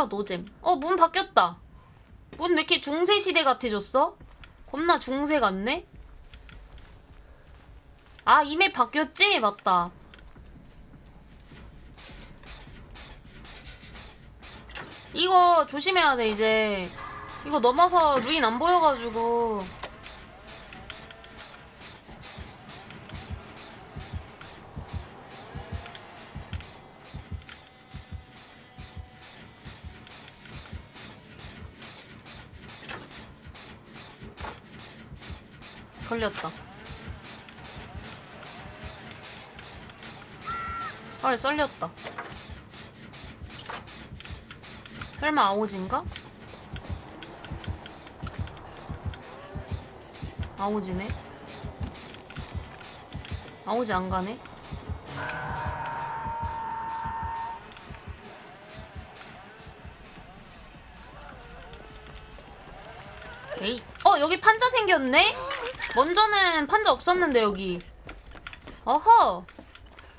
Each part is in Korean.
힐러 노잼. 어, 문 바뀌었다. 문 왜 이렇게 중세 시대 같아졌어? 겁나 중세 같네? 아, 이메 바뀌었지? 맞다. 이거 조심해야 돼, 이제. 이거 넘어서 루인 안 보여가지고. 걸렸다. 헐, 썰렸다. 설마 아오지인가? 아오지네. 아오지 안 가네. 에이. 어, 여기 판자 생겼네? 먼저는 판자 없었는데, 여기. 어허.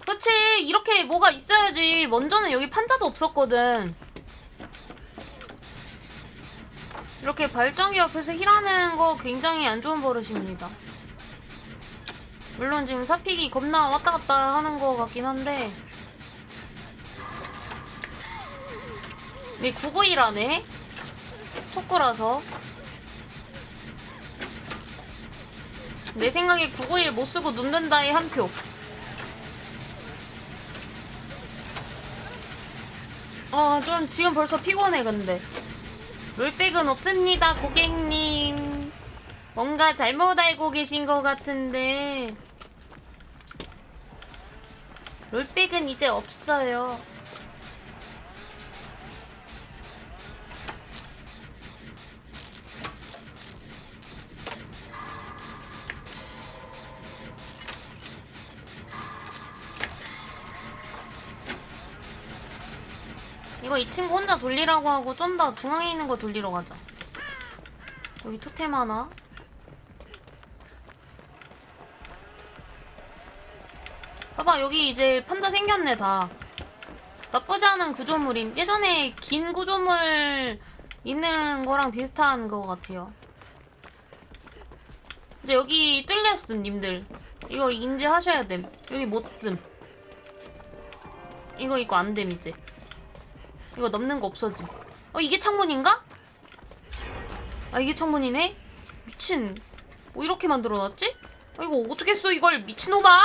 그치, 이렇게 뭐가 있어야지. 먼저는 여기 판자도 없었거든. 이렇게 발전기 옆에서 힐하는 거 굉장히 안 좋은 버릇입니다. 물론 지금 사픽이 겁나 왔다 갔다 하는 거 같긴 한데. 이 991하네? 토꾸라서. 내 생각에 991 못 쓰고 눕는다에 한 표. 아, 좀 지금 벌써 피곤해, 근데. 롤백은 없습니다, 고객님. 뭔가 잘못 알고 계신 것 같은데. 롤백은 이제 없어요. 이거 이 친구 혼자 돌리라고 하고 좀 더 중앙에 있는 거 돌리러 가자. 여기 토템 하나. 봐봐 여기 이제 판자 생겼네 다. 나쁘지 않은 구조물임. 예전에 긴 구조물 있는 거랑 비슷한 거 같아요. 이제 여기 뚫렸음 님들. 이거 인지하셔야 됨. 여기 못 씀. 이거 이거 안됨 이제. 이거 넘는 거 없어짐. 어 이게 창문인가? 아 이게 창문이네? 미친. 뭐 이렇게 만들어놨지? 아, 이거 어떻게 써 이걸 미친놈아!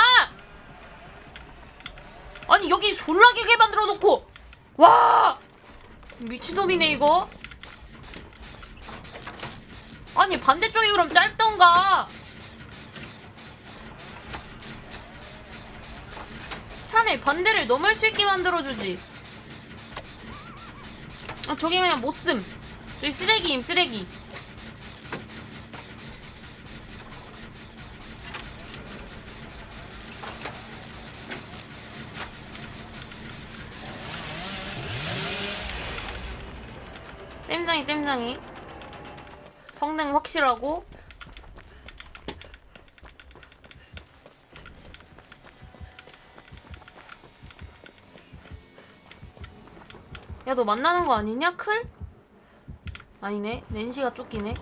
아니 여기 졸라 길게 만들어놓고 와 미친놈이네 이거. 아니 반대쪽이 그럼 짧던가. 차라리 반대를 넘을 수 있게 만들어주지. 아, 저기 그냥 못 쓴. 저기 쓰레기임, 쓰레기. 땜장이, 땜장이. 성능 확실하고. 야, 너 만나는 거 아니냐? 클? 아니네. 낸시가 쫓기네.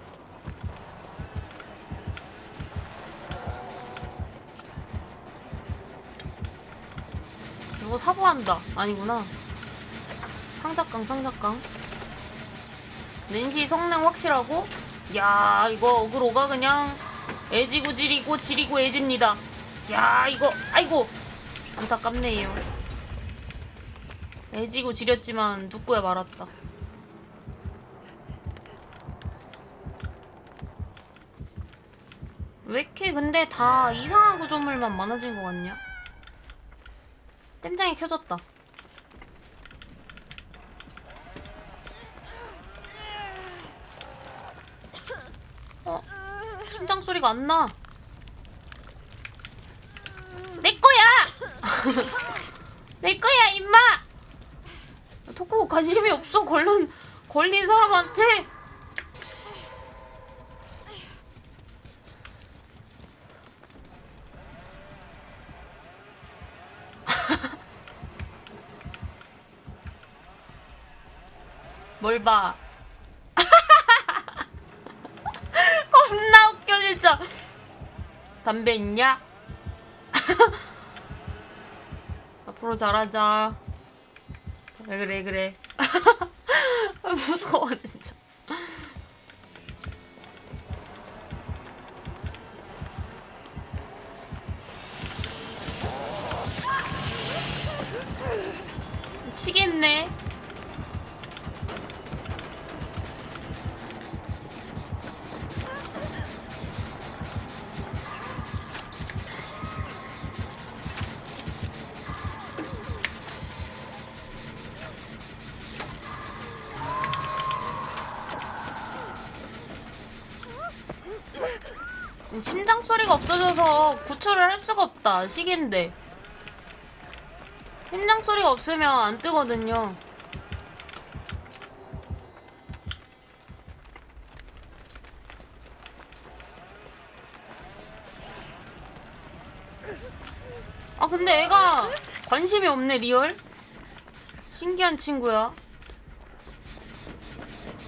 누구 사보한다. 아니구나. 상작강, 상작강. 낸시 성능 확실하고. 야, 이거 어그로가 그냥 애지고 지리고 지리고 애집니다. 야, 이거, 아이고. 안타깝네요. 애지고 지렸지만 눕고야 말았다. 왜 이렇게 근데 다 이상한 구조물만 많아진 것 같냐? 땜장이 켜졌다. 어? 심장 소리가 안 나. 내 거야! 내 거야, 임마! 토코 관심이 없어 걸린 걸린 사람한테 뭘 봐? 겁나 웃겨 진짜. 담배 있냐? 앞으로 잘하자. 그래 그래 그래. 아, 무서워 진짜. 치겠네. 심장 소리가 없어져서 구출을 할 수가 없다. 시계인데. 심장 소리가 없으면 안 뜨거든요. 아 근데 애가 관심이 없네 리얼. 신기한 친구야.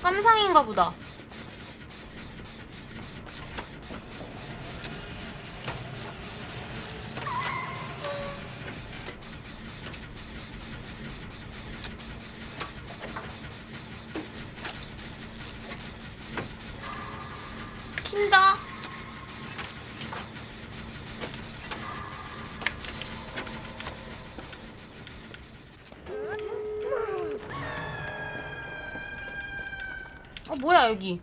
함상인가 보다. 어 뭐야 여기?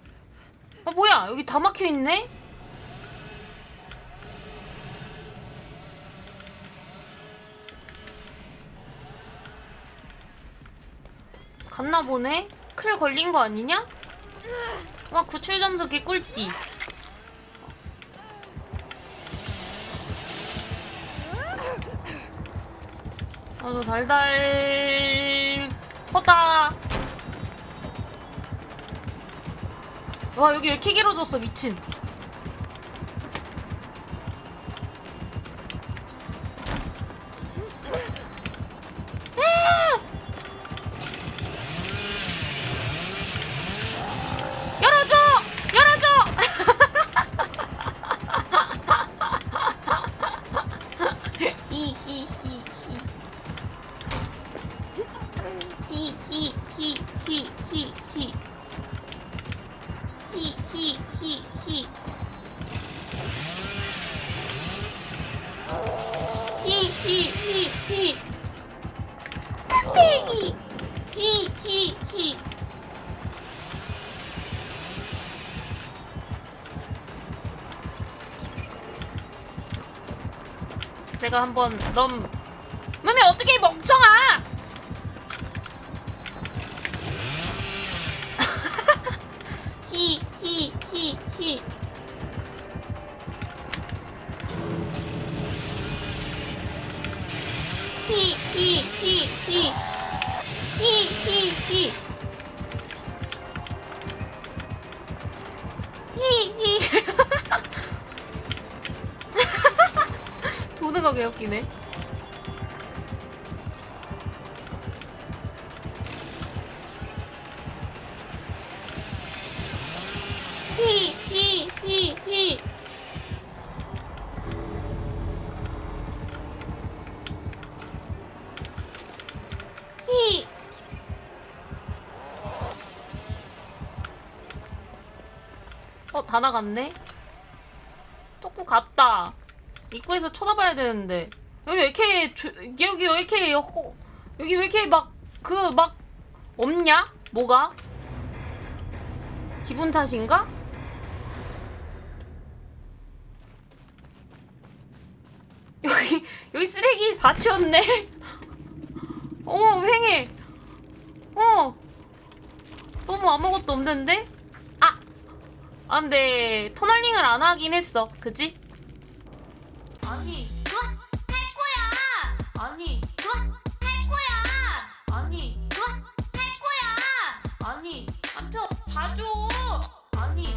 아 뭐야 여기 다 막혀 있네? 갔나 보네? 클 걸린 거 아니냐? 와 구출 점수 개꿀띠. 아주 달달 허다. 와 여기 왜 이렇게 길어졌어 미친. 아! 열어줘! 열어줘! 히히히히 히히히히히히 히히히히 제가 한번 넘. 몸에 어떻게 멍청아! 히 히 히 히. 히 히 히 히. 히 히 히. 히 히 개 웃기네 히 히 히 히 히 어, 다 나갔네? 똑꾸 갔다. 입구에서 쳐다봐야 되는데. 여기 왜 이렇게, 조, 여기 왜 이렇게, 허, 여기 왜 이렇게 막, 그, 막, 없냐? 뭐가? 기분 탓인가? 여기, 여기 쓰레기 다 치웠네? 어, 횡해. 어. 너무 아무것도 없는데? 아! 아, 근데, 터널링을 안 하긴 했어. 그지? 아니, 그거 할 거야. 아니, 그거 할 거야. 아니, 그거 할 거야. 아니, 한테 봐줘! 아니,